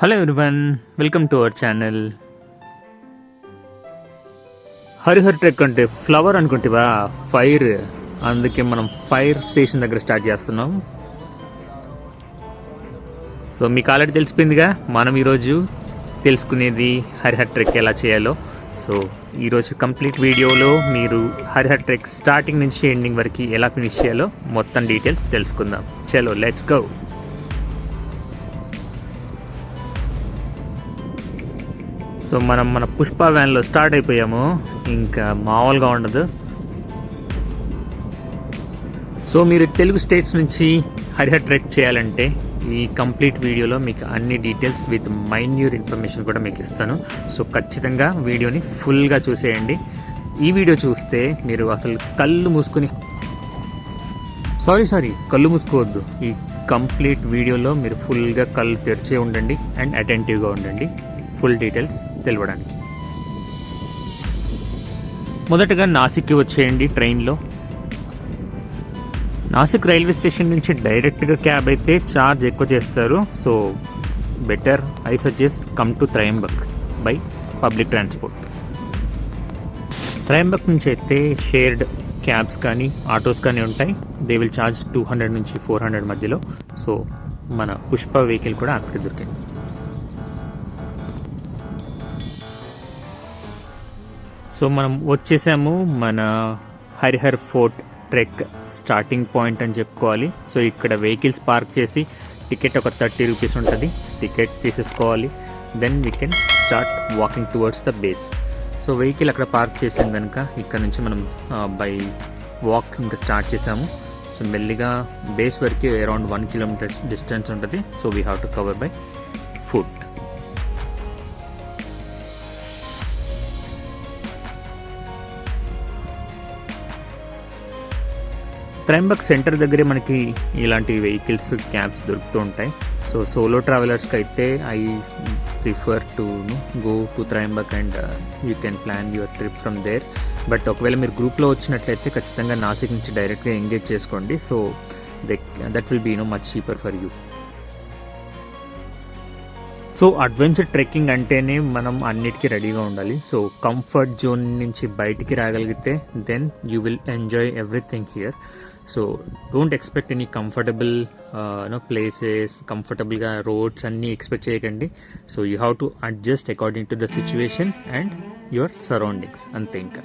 Hello everyone welcome to our channel Harihar trek అంటే flower అనుకుంటేవా? Fire అందుకే మనం ఫైర్ స్టేషన్ దగ్గర స్టార్ట్ చేస్తున్నాం. సో మీకు ఆల్రెడీ తెలిసిపోయిందిగా? మనం ఈరోజు తెలుసుకునేది హరిహర్ ట్రెక్ ఎలా చేయాలో. సో ఈరోజు కంప్లీట్ వీడియోలో మీరు హరిహర్ ట్రెక్ స్టార్టింగ్ నుంచి ఎండింగ్ వరకు ఎలా ఫినిష్ చేయాలో మొత్తం డీటెయిల్స్ తెలుసుకుందాం. చలో లెట్స్ గో సో మనం మన పుష్ప వ్యాన్లో స్టార్ట్ అయిపోయాము. ఇంకా మామూలుగా ఉండదు. సో మీరు తెలుగు స్టేట్స్ నుంచి హరిహర్ ట్రెక్ చేయాలంటే ఈ కంప్లీట్ వీడియోలో మీకు అన్ని డీటెయిల్స్ విత్ మైన్యూర్ ఇన్ఫర్మేషన్ కూడా మీకు ఇస్తాను. సో ఖచ్చితంగా వీడియోని ఫుల్గా చూసేయండి. ఈ వీడియో చూస్తే మీరు అసలు కళ్ళు మూసుకొని సారీ సారీ కళ్ళు మూసుకోవద్దు. ఈ కంప్లీట్ వీడియోలో మీరు ఫుల్గా కళ్ళు తెరిచే ఉండండి అండ్ అటెంటివ్గా ఉండండి. Full details. తెలియడానికి మొదటగా నాసిక్కి వచ్చేయండి ట్రైన్లో. నాసిక్ రైల్వే స్టేషన్ నుంచి డైరెక్ట్గా క్యాబ్ అయితే ఛార్జ్ ఎక్కువ చేస్తారు. So better I suggest come to Trimbak. By public transport. Trimbak నుంచి అయితే షేర్డ్ క్యాబ్స్ కానీ ఆటోస్ కానీ ఉంటాయి. They will charge two hundred నుంచి ఫోర్ హండ్రెడ్ మధ్యలో. సో మన పుష్ప వెహికల్ కూడా అక్కడ దొరికింది సో మనం వచ్చేసాము మన Harihar fort trek starting point అని చెప్పుకోవాలి. సో ఇక్కడ వెహికల్స్ పార్క్ చేసి టికెట్ ఒక థర్టీ రూపీస్ ఉంటుంది. టికెట్ తీసేసుకోవాలి. Then we can start walking towards the base so vehicle అక్కడ పార్క్ చేసాం కనుక ఇక్కడ నుంచి మనం బై వాక్ ఇంకా స్టార్ట్ చేసాము. సో మెల్లిగా బేస్ వరకు అరౌండ్ వన్ కిలోమీటర్ డిస్టెన్స్ ఉంటుంది. So we have to cover by foot Trimbak centre దగ్గరే మనకి ఇలాంటి వెహికల్స్ క్యాబ్స్ దొరుకుతూ ఉంటాయి. సో సోలో ట్రావెలర్స్కి అయితే I prefer to go to Trimbak and you can plan your trip from there but ఒకవేళ మీరు గ్రూప్లో వచ్చినట్లయితే ఖచ్చితంగా నాసిక్ నుంచి డైరెక్ట్గా ఎంగేజ్ చేసుకోండి. So that will be no much cheaper for you so adventure trekking అంటేనే మనం అన్నిటికీ రెడీగా ఉండాలి. సో కంఫర్ట్ జోన్ నుంచి బయటికి రాగలిగితే then you will enjoy everything here so don't expect any comfortable no places కంఫర్టబుల్గా రోడ్స్ అన్నీ ఎక్స్పెక్ట్ చేయకండి. So you have to adjust according to the situation and your surroundings అంతే ఇంకా.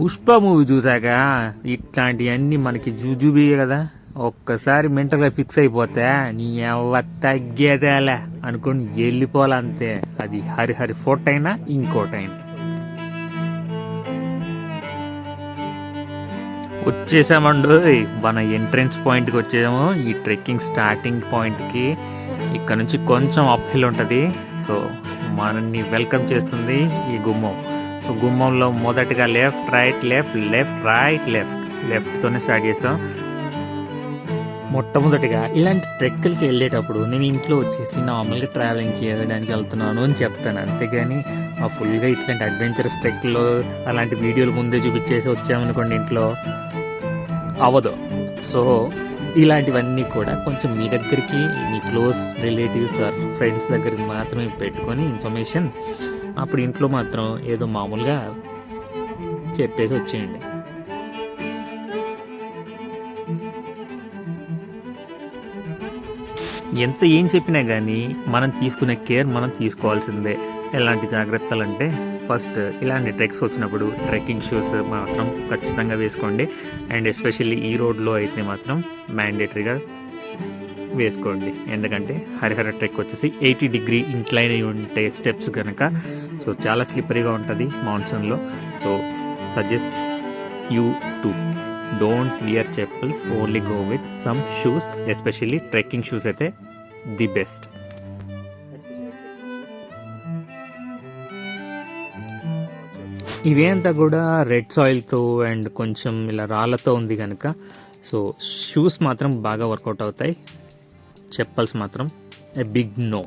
పుష్ప మూవీ చూసాక ఇట్లాంటివన్నీ మనకి జూజుబియే కదా. ఒక్కసారి మెంటల్గా ఫిక్స్ అయిపోతే నీ ఎవ తగ్గేదేలే అనుకుని వెళ్ళిపోవాలంతే. అది హరిహరి ఫోర్ట్ అయినా ఇంకోటైనా వచ్చేసామండు మన ఎంట్రెన్స్ పాయింట్కి వచ్చేసాము ఈ ట్రెక్కింగ్ స్టార్టింగ్ పాయింట్కి. ఇక్కడ నుంచి కొంచెం అప్ హిల్ ఉంటుంది. సో మనల్ని వెల్కమ్ చేస్తుంది ఈ గుమ్మం. సో గుమ్మంలో మొదటగా left right left left right left. లెఫ్ట్తోనే start చేసాం. మొట్టమొదటిగా ఇలాంటి ట్రెక్కులకి వెళ్ళేటప్పుడు నేను ఇంట్లో వచ్చేసి నార్మల్గా ట్రావెలింగ్ చేయడానికి వెళ్తున్నాను అని చెప్తాను. అంతేగాని ఆ ఫుల్గా ఇట్లాంటి అడ్వెంచరస్ ట్రెక్లో అలాంటి వీడియోలు ముందే చూపించేసి వచ్చామనుకోండి ఇంట్లో. అవ్వదు సో ఇలాంటివన్నీ కూడా కొంచెం మీ దగ్గరికి మీ క్లోజ్ రిలేటివ్స్ ఆర్ ఫ్రెండ్స్ దగ్గరికి మాత్రమే పెట్టుకొని ఇన్ఫర్మేషన్ అప్పుడు ఇంట్లో మాత్రం ఏదో మామూలుగా చెప్పేసి వచ్చేయండి. ఎంత ఏం చెప్పినా కానీ మనం తీసుకునే కేర్ మనం తీసుకోవాల్సిందే. ఎలాంటి జాగ్రత్తలు అంటే ఫస్ట్ ఇలాంటి ట్రెక్స్ వచ్చినప్పుడు ట్రెక్కింగ్ షూస్ మాత్రం ఖచ్చితంగా వేసుకోండి. అండ్ ఎస్పెషల్లీ ఈ రోడ్లో అయితే మాత్రం మ్యాండేటరీగా వేసుకోండి. ఎందుకంటే హరిహర ట్రెక్ వచ్చేసి ఎయిటీ డిగ్రీ ఇంక్లైన్ అయి ఉంటే స్టెప్స్ కనుక సో చాలా స్లిప్పరీగా ఉంటుంది మాన్సూన్లో. So suggest you to don't wear chappals only go with some shoes. Especially trekking shoes అయితే ది బెస్ట్. ఇవేంతా కూడా రెడ్ సాయిల్తో అండ్ కొంచెం ఇలా రాళ్ళతో ఉంది కనుక సో షూస్ మాత్రం బాగా వర్కౌట్ అవుతాయి. చెప్పల్స్ మాత్రం a big no.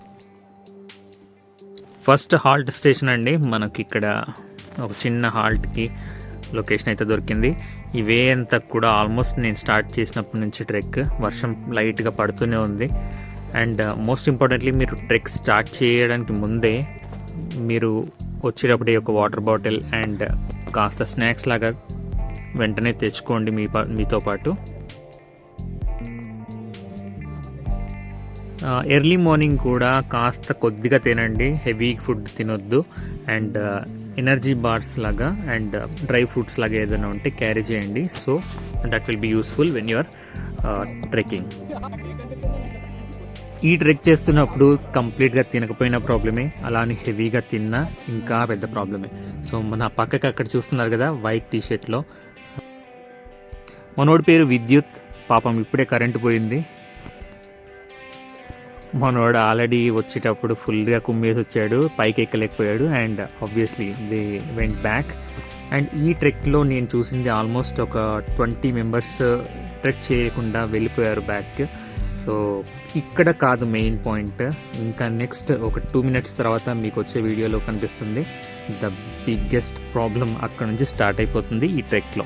First halt station అండి. మనకి ఇక్కడ ఒక చిన్న హాల్ట్కి లొకేషన్ అయితే దొరికింది. ఇవే అంతా కూడా ఆల్మోస్ట్ నేను స్టార్ట్ చేసినప్పటి నుంచి ట్రెక్. వర్షం లైట్గా పడుతూనే ఉంది. అండ్ మోస్ట్ ఇంపార్టెంట్లీ మీరు ట్రెక్ స్టార్ట్ చేయడానికి ముందే మీరు వచ్చేటప్పుడు ఒక వాటర్ బాటిల్ అండ్ కాస్త స్నాక్స్ లాగా వెంటనే తెచ్చుకోండి మీ పా- మీతో పాటు. ఎర్లీ మార్నింగ్ కూడా కాస్త కొద్దిగా తినండి. హెవీ ఫుడ్ తినొద్దు. అండ్ ఎనర్జీ బార్స్ లాగా అండ్ డ్రై ఫ్రూట్స్ లాగా ఏదైనా ఉంటే క్యారీ చేయండి. So that will be useful when your trekking ఈ ట్రెక్ చేస్తున్నప్పుడు కంప్లీట్గా తినకపోయినా ప్రాబ్లమే అలానే హెవీగా తిన్నా ఇంకా పెద్ద ప్రాబ్లమే సో మన పక్కకి అక్కడ చూస్తున్నారు కదా వైట్ టీ షర్ట్లో మనోడి పేరు విద్యుత్. పాపం ఇప్పుడే కరెంటు పోయింది. మనోడు ఆల్రెడీ వచ్చేటప్పుడు ఫుల్గా కుమ్మేసి వచ్చాడు పైకి ఎక్కలేకపోయాడు and obviously they went back and ఈ ట్రెక్లో నేను చూసింది ఆల్మోస్ట్ ఒక ట్వంటీ మెంబర్స్ ట్రెక్ చేయకుండా వెళ్ళిపోయారు బ్యాక్ సో ఇక్కడ కాదు మెయిన్ పాయింట్ ఇంకా నెక్స్ట్ ఒక టూ మినిట్స్ తర్వాత మీకు వచ్చే వీడియోలో కనిపిస్తుంది. ద బిగ్గెస్ట్ ప్రాబ్లం అక్కడ నుంచి స్టార్ట్ అయిపోతుంది ఈ ట్రెక్లో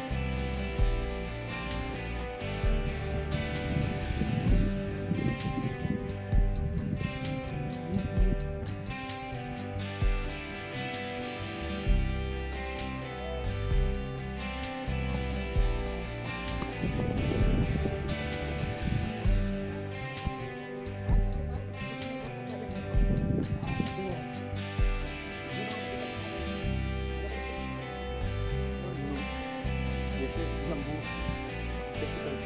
This is the most difficult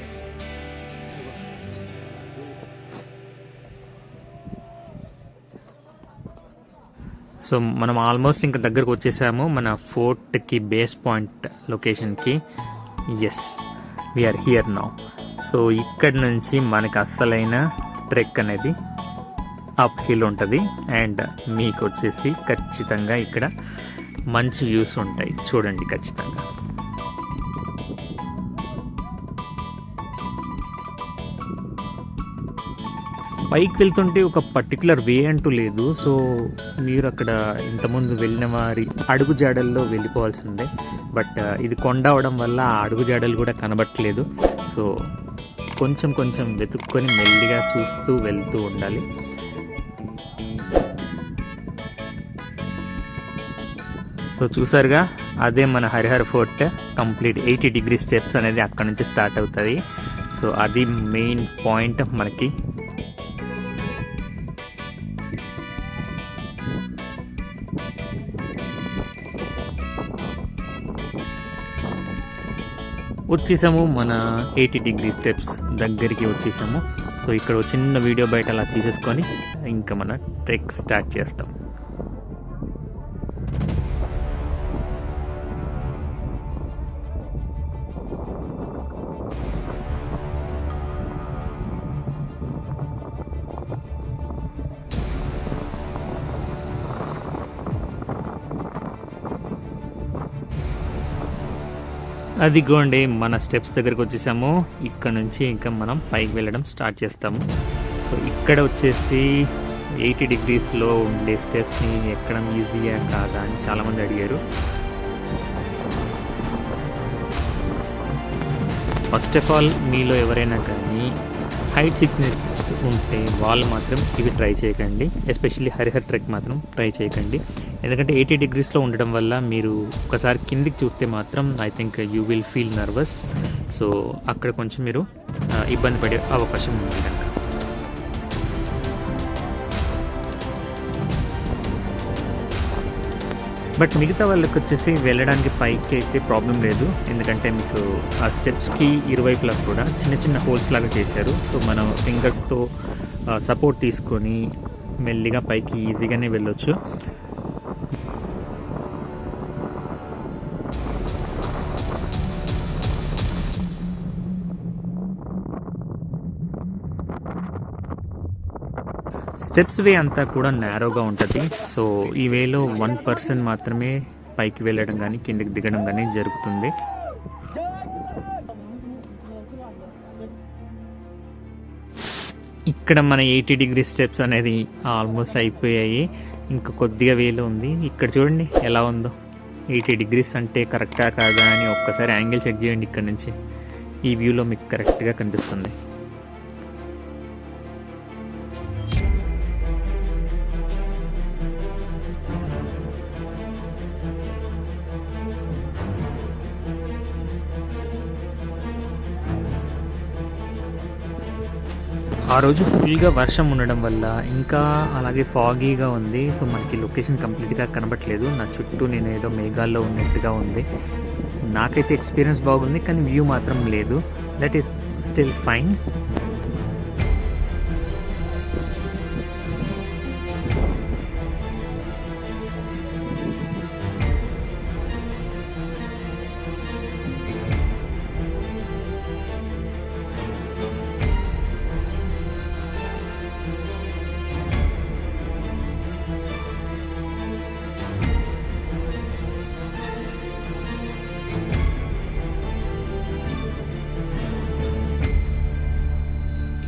so మనం ఆల్మోస్ట్ ఇంకా దగ్గరకు వచ్చేసాము. మన ఫోర్ట్కి బేస్ పాయింట్ లొకేషన్కి as we're here now so ఇక్కడ నుంచి మనకి అస్సలైన ట్రెక్ అనేది అప్ హిల్ ఉంటుంది. అండ్ మీకు వచ్చేసి ఖచ్చితంగా ఇక్కడ మంచి వ్యూస్ ఉంటాయి. చూడండి ఖచ్చితంగా. పైకి వెళ్తుంటే ఒక పర్టికులర్ వే అంటూ లేదు. సో మీరు అక్కడ ఇంతకుముందు వెళ్ళిన వారి అడుగు జాడల్లో వెళ్ళిపోవాల్సిందే. బట్ ఇది కొండ అవడం వల్ల ఆ అడుగు జాడలు కూడా కనబట్టలేదు. సో కొంచెం కొంచెం వెతుక్కొని మెల్లిగా చూస్తూ వెళ్తూ ఉండాలి. సో చూసారుగా? అదే మన Harihar fort complete eighty degree steps అనేది అక్కడ నుంచి స్టార్ట్ అవుతుంది. సో అది మెయిన్ పాయింట్ మనకి. వచ్చేసాము మన ఎయిటీ డిగ్రీ స్టెప్స్ దగ్గరికి వచ్చేసాము. సో ఇక్కడ చిన్న వీడియో బయట అలా తీసేసుకొని ఇంకా మన ట్రెక్ స్టార్ట్ చేస్తాం. అదిగోండి మన స్టెప్స్ దగ్గరికి వచ్చేసాము. ఇక్కడ నుంచి ఇంకా మనం పైకి వెళ్ళడం స్టార్ట్ చేస్తాము. సో ఇక్కడ వచ్చేసి ఎయిటీ డిగ్రీస్లో ఉండే స్టెప్స్ని ఎక్కడం ఈజీయా కాదా అని చాలామంది అడిగారు. ఫస్ట్ ఆఫ్ ఆల్ మీలో ఎవరైనా కానీ హైట్ సిక్నెస్ ఉంటే వాళ్ళు మాత్రం ఇవి ట్రై చేయకండి. ఎస్పెషల్లీ హరిహర్ ట్రెక్ మాత్రం ట్రై చేయకండి. ఎందుకంటే ఎయిటీ డిగ్రీస్లో ఉండడం వల్ల మీరు ఒకసారి కిందికి చూస్తే మాత్రం I think you will feel nervous so అక్కడ కొంచెం మీరు ఇబ్బంది పడే అవకాశం ఉంది కనుక. బట్ మిగతా వాళ్ళకి వచ్చేసి వెళ్ళడానికి పైకి అయితే ప్రాబ్లం లేదు. ఎందుకంటే మీకు ఆ స్టెప్స్కి ఇరువైపులా కూడా చిన్న చిన్న హోల్స్ లాగా చేశారు. సో మనం ఫింగర్స్తో సపోర్ట్ తీసుకొని మెల్లిగా పైకి ఈజీగానే వెళ్ళొచ్చు. స్టెప్స్ వే అంతా కూడా నేరోగా ఉంటుంది. సో ఈ వేలో వన్ పర్సన్ మాత్రమే పైకి వెళ్ళడం కానీ కిందకి దిగడం కానీ జరుగుతుంది. ఇక్కడ మన ఎయిటీ డిగ్రీ స్టెప్స్ అనేది ఆల్మోస్ట్ అయిపోయాయి. ఇంకా కొద్దిగా వేలో ఉంది. ఇక్కడ చూడండి ఎలా ఉందో. ఎయిటీ డిగ్రీస్ అంటే కరెక్టా కాదా అని ఒక్కసారి యాంగిల్ చెక్ చేయండి ఇక్కడ నుంచి. ఈ వ్యూలో మీకు కరెక్ట్గా కనిపిస్తుంది. ఆ రోజు ఫుల్గా వర్షం ఉండడం వల్ల ఇంకా అలాగే ఫాగీగా ఉంది. సో మనకి లొకేషన్ కంప్లీట్గా కనబట్లేదు నా చుట్టూ నేను ఏదో మేఘాల్లో ఉన్నట్టుగా ఉంది. నాకైతే ఎక్స్పీరియన్స్ బాగుంది కానీ వ్యూ మాత్రం లేదు. దట్ ఈస్ స్టిల్ ఫైన్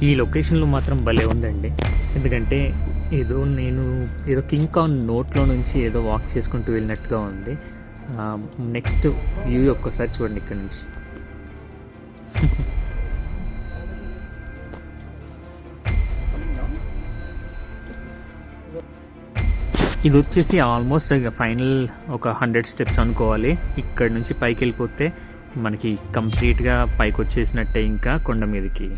ఈ లొకేషన్లో మాత్రం భలే ఉందండి. ఎందుకంటే ఏదో నేను ఏదో కింగ్ కాన్ నోట్లో నుంచి ఏదో వాక్ చేసుకుంటూ వెళ్ళినట్టుగా ఉంది. నెక్స్ట్ వ్యూ ఒక్కసారి చూడండి ఇక్కడ నుంచి. ఇది వచ్చేసి ఆల్మోస్ట్ ఫైనల్ ఒక హండ్రెడ్ స్టెప్స్ అనుకోవాలి. ఇక్కడ నుంచి పైకి వెళ్ళిపోతే మనకి కంప్లీట్గా పైకి వచ్చేసినట్టే ఇంకా కొండ మీదకి.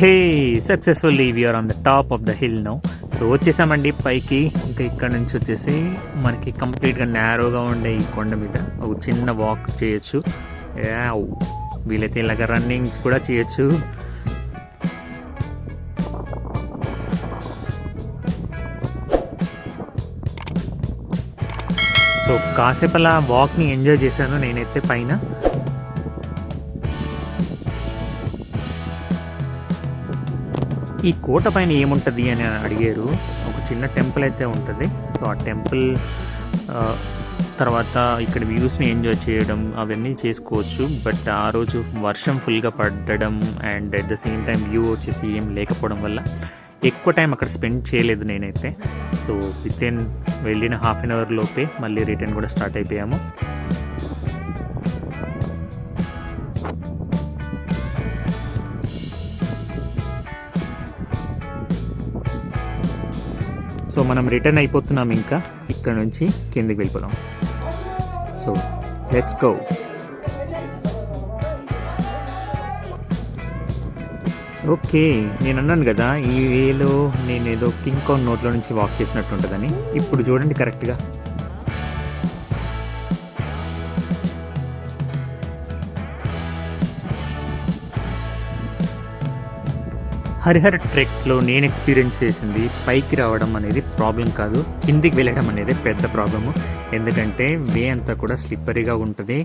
Hey successfully we're on the top of the hill no so వచ్చేసామండి పైకి. ఇంకా ఇక్కడ నుంచి వచ్చేసి మనకి కంప్లీట్గా నేరోగా ఉండే ఈ కొండ మీద ఒక చిన్న వాక్ చేయొచ్చు. వీలైతే ఇలాగ రన్నింగ్ కూడా చేయొచ్చు. సో కాసేపు అలా వాక్ని ఎంజాయ్ చేశాను నేనైతే పైన. ఈ కోట పైన ఏముంటుంది అని అడిగారు. ఒక చిన్న టెంపుల్ అయితే ఉంటుంది. సో ఆ టెంపుల్ తర్వాత ఇక్కడ వ్యూస్ని ఎంజాయ్ చేయడం అవన్నీ చేసుకోవచ్చు. బట్ ఆ రోజు వర్షం ఫుల్గా పడడం and at the same time view వచ్చేసి ఏం లేకపోవడం వల్ల ఎక్కువ టైం అక్కడ స్పెండ్ చేయలేదు నేనైతే. సో విత్ ఇన్ వెళ్ళిన హాఫ్ అన్ అవర్ లోపే మళ్ళీ రిటర్న్ కూడా స్టార్ట్ అయిపోయాము. సో మనం రిటర్న్ అయిపోతున్నాం ఇంకా ఇక్కడ నుంచి కిందికి వెళ్ళిపోదాం. So let's go. ఓకే నేను అన్నాను కదా ఈ వేలో నేను ఏదో కింగ్ కాన్ నోట్లో నుంచి వాక్ చేసినట్టు ఉంటుందని. ఇప్పుడు చూడండి కరెక్ట్గా హరిహర ట్రెక్లో నేను ఎక్స్పీరియన్స్ చేసింది పైకి రావడం అనేది ప్రాబ్లం కాదు కిందికి వెళ్ళడం అనేది పెద్ద ప్రాబ్లము. ఎందుకంటే వే అంతా కూడా స్లిప్పరీగా ఉంటుంది.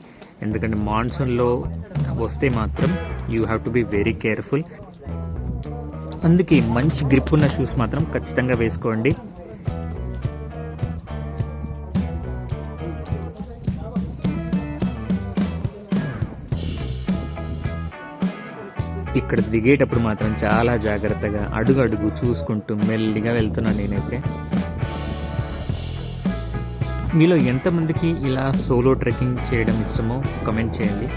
ఎందుకంటే మాన్సూన్లో వస్తే మాత్రం you have to be very careful అందుకే మంచి గ్రిప్ ఉన్న షూస్ మాత్రం ఖచ్చితంగా వేసుకోండి. ఇక్కడ దిగేటప్పుడు మాత్రం చాలా జాగ్రత్తగా అడుగు అడుగు చూసుకుంటూ మెల్లిగా వెళ్తున్నాను నేనైతే. మీలో ఎంతమందికి ఇలా సోలో ట్రెక్కింగ్ చేయడం ఇష్టమో కమెంట్ చేయండి.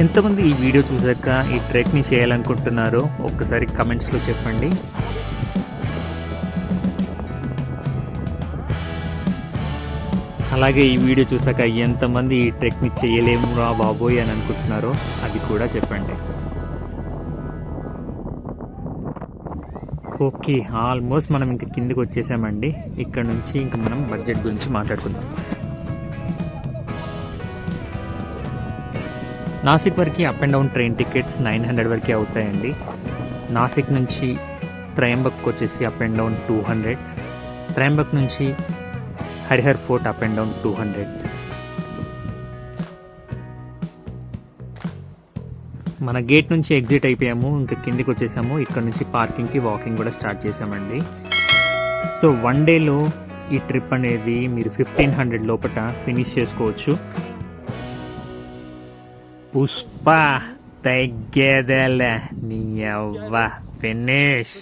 ఎంతమంది ఈ వీడియో చూసాక ఈ ట్రెక్ని చేయాలనుకుంటున్నారో ఒక్కసారి కమెంట్స్లో చెప్పండి. అలాగే ఈ వీడియో చూసాక ఎంతమంది ఈ ట్రెక్ని చేయలేము రా బాబోయ్ అని అనుకుంటున్నారో అది కూడా చెప్పండి. ఓకే ఆల్మోస్ట్ మనం ఇంక కిందికి వచ్చేసామండి. ఇక్కడ నుంచి ఇంక మనం బడ్జెట్ గురించి మాట్లాడుకుందాం. నాసిక్ వరకు up and down train tickets nine hundred వరకు అవుతాయండి. నాసిక్ నుంచి త్రయంబక్ వచ్చేసి up and down two hundred Trimbak నుంచి Harihar fort up and down two hundred. మన గేట్ నుంచి ఎగ్జిట్ అయిపోయాము ఇంకా కిందికి వచ్చేసాము. ఇక్కడ నుంచి పార్కింగ్కి వాకింగ్ కూడా స్టార్ట్ చేసామండి. సో వన్ డేలో ఈ ట్రిప్ అనేది మీరు ఫిఫ్టీన్ హండ్రెడ్ లోపల ఫినిష్ చేసుకోవచ్చు. పుష్ప తగ్గేదేలే నీ అవ్వ ఫినిష్.